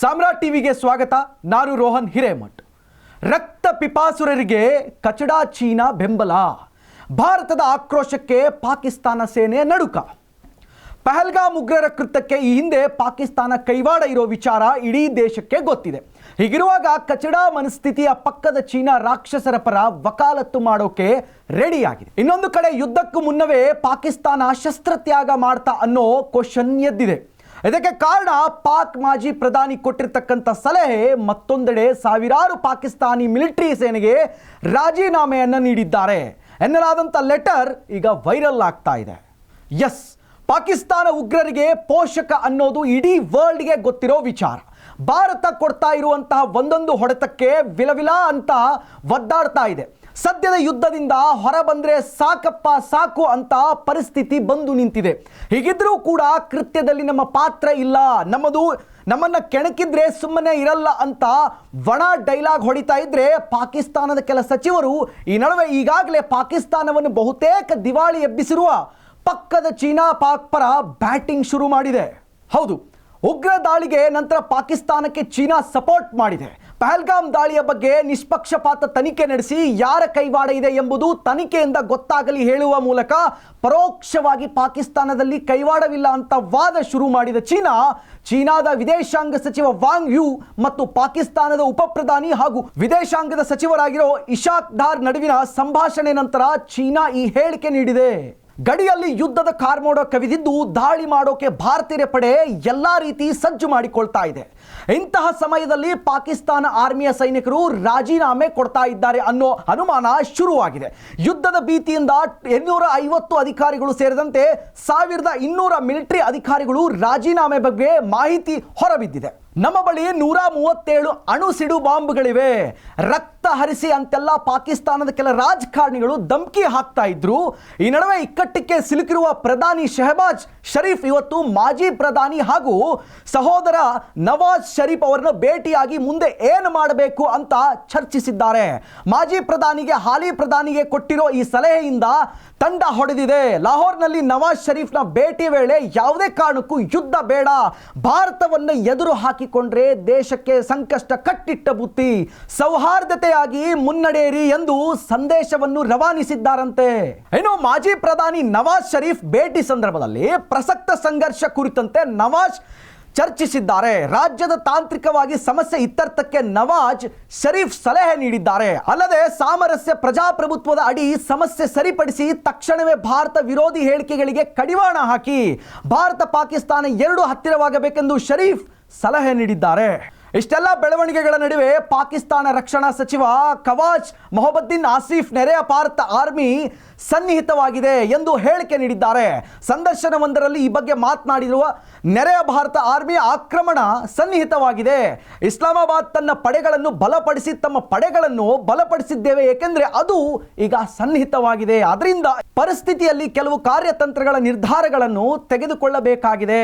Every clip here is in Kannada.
ಸಾಮ್ರಾಟ್ ಟಿವಿಗೆ ಸ್ವಾಗತ. ನಾನು ರೋಹನ್ ಹಿರೇಮಠ್. ರಕ್ತ ಪಿಪಾಸುರರಿಗೆ ಕಚಡಾ ಚೀನಾ ಬೆಂಬಲ. ಭಾರತದ ಆಕ್ರೋಶಕ್ಕೆ ಪಾಕಿಸ್ತಾನ ಸೇನೆ ನಡುಕ. ಪಹಲ್ಗಾಮ್ ಉಗ್ರರ ಕೃತ್ಯಕ್ಕೆ ಈ ಹಿಂದೆ ಪಾಕಿಸ್ತಾನ ಕೈವಾಡ ಇರೋ ವಿಚಾರ ಇಡೀ ದೇಶಕ್ಕೆ ಗೊತ್ತಿದೆ. ಹೀಗಿರುವಾಗ ಕಚಡಾ ಮನಸ್ಥಿತಿಯ ಪಕ್ಕದ ಚೀನಾ ರಾಕ್ಷಸರ ಪರ ವಕಾಲತ್ತು ಮಾಡೋಕೆ ರೆಡಿಯಾಗಿದೆ. ಇನ್ನೊಂದು ಕಡೆ ಯುದ್ಧಕ್ಕೂ ಮುನ್ನವೇ ಪಾಕಿಸ್ತಾನ ಶಸ್ತ್ರತ್ಯಾಗ ಮಾಡ್ತಾ ಅನ್ನೋ ಕ್ವಶನ್ ಎದ್ದಿದೆ. ಇದಕ್ಕೆ ಕಾರಣ ಪಾಕ್ ಮಾಜಿ ಪ್ರಧಾನಿ ಕೊಟ್ಟಿರ್ತಕ್ಕಂಥ ಸಲಹೆ, ಮತ್ತೊಂದೆಡೆ ಸಾವಿರಾರು ಪಾಕಿಸ್ತಾನಿ ಮಿಲಿಟರಿ ಸೇನೆಗೆ ರಾಜೀನಾಮೆಯನ್ನು ನೀಡಿದ್ದಾರೆ ಎನ್ನಲಾದಂಥ ಲೆಟರ್ ಈಗ ವೈರಲ್ ಆಗ್ತಾ ಇದೆ. ಎಸ್ ಪಾಕಿಸ್ತಾನ ಉಗ್ರರಿಗೆ ಪೋಷಕ ಅನ್ನೋದು ಇಡೀ ವರ್ಲ್ಡ್ಗೆ ಗೊತ್ತಿರೋ ವಿಚಾರ. ಭಾರತ ಕೊಡ್ತಾ ಇರುವಂತಹ ಒಂದೊಂದು ಹೊಡೆತಕ್ಕೆ ವಿಲವಿಲ ಅಂತ ಒದ್ದಾಡ್ತಾ ಇದೆ. ಸದ್ಯದ ಯುದ್ಧದಿಂದ ಹೊರ ಬಂದ್ರೆ ಸಾಕಪ್ಪ ಸಾಕು ಅಂತ ಪರಿಸ್ಥಿತಿ ಬಂದು ನಿಂತಿದೆ. ಹೀಗಿದ್ರೂ ಕೂಡ ಕೃತ್ಯದಲ್ಲಿ ನಮ್ಮ ಪಾತ್ರ ಇಲ್ಲ. ನಮ್ಮದು, ನಮ್ಮನ್ನ ಕೆಣಕಿದ್ರೆ ಸುಮ್ಮನೆ ಇರಲ್ಲ ಅಂತ ಒಣ ಡೈಲಾಗ್ ಹೊಡಿತಾ ಇದ್ರೆ ಪಾಕಿಸ್ತಾನದ ಕೆಲ ಸಚಿವರು ಈ ನಡುವೆ ಈಗಾಗಲೇ ಪಾಕಿಸ್ತಾನವನ್ನು ಬಹುತೇಕ ದಿವಾಳಿ ಎಬ್ಬಿಸಿರುವ ಪಕ್ಕದ ಚೀನಾ ಪಾಕ್ ಪರ ಬ್ಯಾಟಿಂಗ್ ಶುರು ಮಾಡಿದೆ. ಹೌದು, ಉಗ್ರ ದಾಳಿಗೆ ನಂತರ ಪಾಕಿಸ್ತಾನಕ್ಕೆ ಚೀನಾ ಸಪೋರ್ಟ್ ಮಾಡಿದೆ. ಪಹಲ್ಗಾಮ್ ದಾಳಿಯ ಬಗ್ಗೆ ನಿಷ್ಪಕ್ಷಪಾತ ತನಿಖೆ ನಡೆಸಿ ಯಾರ ಕೈವಾಡ ಇದೆ ಎಂಬುದು ತನಿಖೆಯಿಂದ ಗೊತ್ತಾಗಲಿ ಹೇಳುವ ಮೂಲಕ ಪರೋಕ್ಷವಾಗಿ ಪಾಕಿಸ್ತಾನದಲ್ಲಿ ಕೈವಾಡವಿಲ್ಲ ಅಂತ ವಾದ ಶುರು ಮಾಡಿದ ಚೀನಾ, ಚೀನಾದ ವಿದೇಶಾಂಗ ಸಚಿವ ವಾಂಗ್ ಯು ಮತ್ತು ಪಾಕಿಸ್ತಾನದ ಉಪಪ್ರಧಾನಿ ಹಾಗೂ ವಿದೇಶಾಂಗದ ಸಚಿವರಾಗಿರೋ ಇಶಾಕ್ ಧಾರ್ ನಡುವಿನ ಸಂಭಾಷಣೆ ನಂತರ ಚೀನಾ ಈ ಹೇಳಿಕೆ ನೀಡಿದೆ. ಗಡಿಯಲ್ಲಿ ಯುದ್ಧದ ಕಾರ್ಮೋಡ ಕವಿದಿದ್ದು ದಾಳಿ ಮಾಡೋಕೆ ಭಾರತೀಯ ಪಡೆ ಎಲ್ಲ ರೀತಿ ಸಜ್ಜು ಮಾಡಿಕೊಳ್ತಾ ಇದೆ. ಇಂತಹ ಸಮಯದಲ್ಲಿ ಪಾಕಿಸ್ತಾನ ಆರ್ಮಿಯ ಸೈನಿಕರು ರಾಜೀನಾಮೆ ಕೊಡ್ತಾ ಇದ್ದಾರೆ ಅನ್ನೋ ಅನುಮಾನ ಶುರುವಾಗಿದೆ. ಯುದ್ಧದ ಭೀತಿಯಿಂದ ಇನ್ನೂರ ಐವತ್ತು ಅಧಿಕಾರಿಗಳು ಸೇರಿದಂತೆ ಸಾವಿರದ ಇನ್ನೂರ ಮಿಲಿಟರಿ ಅಧಿಕಾರಿಗಳು ರಾಜೀನಾಮೆ ಬಗ್ಗೆ ಮಾಹಿತಿ ಹೊರಬಿದ್ದಿದೆ. ನಮ್ಮ ಬಳಿ ನೂರ ಮೂವತ್ತೇಳು ಅಣು ಸಿಡು ಬಾಂಬ್ಗಳಿವೆ. ರಕ್ತ ಹರಿಸಿ ಅಂತೆಲ್ಲ ಪಾಕಿಸ್ತಾನದ ಕೆಲ ರಾಜಕಾರಣಿಗಳು ಧಮ್ಕಿ ಹಾಕ್ತಾ ಇದ್ರು. ಈ ನಡುವೆ ಇಕ್ಕಟ್ಟಿಗೆ ಸಿಲುಕಿರುವ ಪ್ರಧಾನಿ ಶೆಹಬಾಜ್ ಶರೀಫ್ ಇವತ್ತು ಮಾಜಿ ಪ್ರಧಾನಿ ಹಾಗೂ ಸಹೋದರ ನವಾಜ್ ಶರೀಫ್ ಅವರನ್ನು ಭೇಟಿಯಾಗಿ ಮುಂದೆ ಏನು ಮಾಡಬೇಕು ಅಂತ ಚರ್ಚಿಸಿದ್ದಾರೆ. ಮಾಜಿ ಪ್ರಧಾನಿಗೆ ಹಾಲಿ ಪ್ರಧಾನಿಗೆ ಕೊಟ್ಟಿರೋ ಈ ಸಲಹೆಯಿಂದ ತಂಡ ಹೊಡೆದಿದೆ. ಲಾಹೋರ್ನಲ್ಲಿ ನವಾಜ್ ಶರೀಫ್ನ ಭೇಟಿ ವೇಳೆ ಯಾವುದೇ ಕಾರಣಕ್ಕೂ ಯುದ್ಧ ಬೇಡ. ಭಾರತವನ್ನು ಎದುರು ಹಾಕಿಕೊಂಡ್ರೆ ದೇಶಕ್ಕೆ ಸಂಕಷ್ಟ ಕಟ್ಟಿಟ್ಟ ಬುತ್ತಿ. ಸೌಹಾರ್ದತೆಯಾಗಿ ಮುನ್ನಡೆಯಿರಿ ಎಂದು ಸಂದೇಶವನ್ನು ರವಾನಿಸಿದ್ದಾರಂತೆ. ಇನ್ನು ಮಾಜಿ ಪ್ರಧಾನಿ ನವಾಜ್ ಶರೀಫ್ ಭೇಟಿ ಸಂದರ್ಭದಲ್ಲಿ ಪ್ರಸಕ್ತ ಸಂಘರ್ಷ ಕುರಿತಂತೆ ನವಾಜ್ ಚರ್ಚಿಸಿದ್ದಾರೆ. ರಾಜ್ಯದ ತಾಂತ್ರಿಕವಾಗಿ ಸಮಸ್ಯೆ ಇತ್ತರ್ಥಕ್ಕೆ ನವಾಜ್ ಶರೀಫ್ ಸಲಹೆ ನೀಡಿದ್ದಾರೆ. ಅಲ್ಲದೆ ಸಾಮರಸ್ಯ ಪ್ರಜಾಪ್ರಭುತ್ವದ ಅಡಿ ಸಮಸ್ಯೆ ಸರಿಪಡಿಸಿ ತಕ್ಷಣವೇ ಭಾರತ ವಿರೋಧಿ ಹೇಳಿಕೆಗಳಿಗೆ ಕಡಿವಾಣ ಹಾಕಿ ಭಾರತ ಪಾಕಿಸ್ತಾನ ಎರಡು ಹತ್ತಿರವಾಗಬೇಕೆಂದು ಶರೀಫ್ ಸಲಹೆ ನೀಡಿದ್ದಾರೆ. ಇಷ್ಟೆಲ್ಲ ಬೆಳವಣಿಗೆಗಳ ನಡುವೆ ಪಾಕಿಸ್ತಾನ ರಕ್ಷಣಾ ಸಚಿವ ಕವಾಜ್ ಮೊಹಬದ್ದೀನ್ ಆಸಿಫ್ ನೆರೆಯ ಭಾರತ ಆರ್ಮಿ ಸನ್ನಿಹಿತವಾಗಿದೆ ಎಂದು ಹೇಳಿಕೆ ನೀಡಿದ್ದಾರೆ. ಸಂದರ್ಶನವೊಂದರಲ್ಲಿ ಈ ಬಗ್ಗೆ ಮಾತನಾಡಿರುವ ನೆರೆಯ ಭಾರತ ಆರ್ಮಿ ಆಕ್ರಮಣ ಸನ್ನಿಹಿತವಾಗಿದೆ. ಇಸ್ಲಾಮಾಬಾದ್ ತನ್ನ ಪಡೆಗಳನ್ನು ಬಲಪಡಿಸಿ ತಮ್ಮ ಪಡೆಗಳನ್ನು ಬಲಪಡಿಸಿದ್ದೇವೆ, ಏಕೆಂದರೆ ಅದು ಈಗ ಸನ್ನಿಹಿತವಾಗಿದೆ. ಅದರಿಂದ ಪರಿಸ್ಥಿತಿಯಲ್ಲಿ ಕೆಲವು ಕಾರ್ಯತಂತ್ರಗಳ ನಿರ್ಧಾರಗಳನ್ನು ತೆಗೆದುಕೊಳ್ಳಬೇಕಾಗಿದೆ.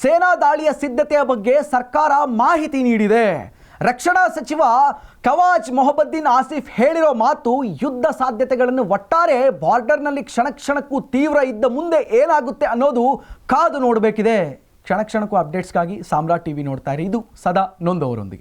ಸೇನಾ ದಾಳಿಯ ಸಿದ್ಧತೆಯ ಬಗ್ಗೆ ಸರ್ಕಾರ ಮಾಹಿತಿ ನೀಡಿದೆ. ರಕ್ಷಣಾ ಸಚಿವ ಕವಾಜ್ ಮೊಹಬದ್ದೀನ್ ಆಸಿಫ್ ಹೇಳಿರೋ ಮಾತು ಯುದ್ಧ ಸಾಧ್ಯತೆಗಳನ್ನು ಒಟ್ಟಾರೆ ಬಾರ್ಡರ್ನಲ್ಲಿ ಕ್ಷಣ ಕ್ಷಣಕ್ಕೂ ತೀವ್ರ ಇದ್ದ ಮುಂದೆ ಏನಾಗುತ್ತೆ ಅನ್ನೋದು ಕಾದು ನೋಡಬೇಕಿದೆ. ಕ್ಷಣ ಕ್ಷಣಕ್ಕೂ ಅಪ್ಡೇಟ್ಸ್ಗಾಗಿ ಸಾಮ್ರಾಟ್ ಟಿವಿ ನೋಡ್ತಾ ಇರಿ. ಇದು ಸದಾ ನೊಂದವರೊಂದಿಗೆ.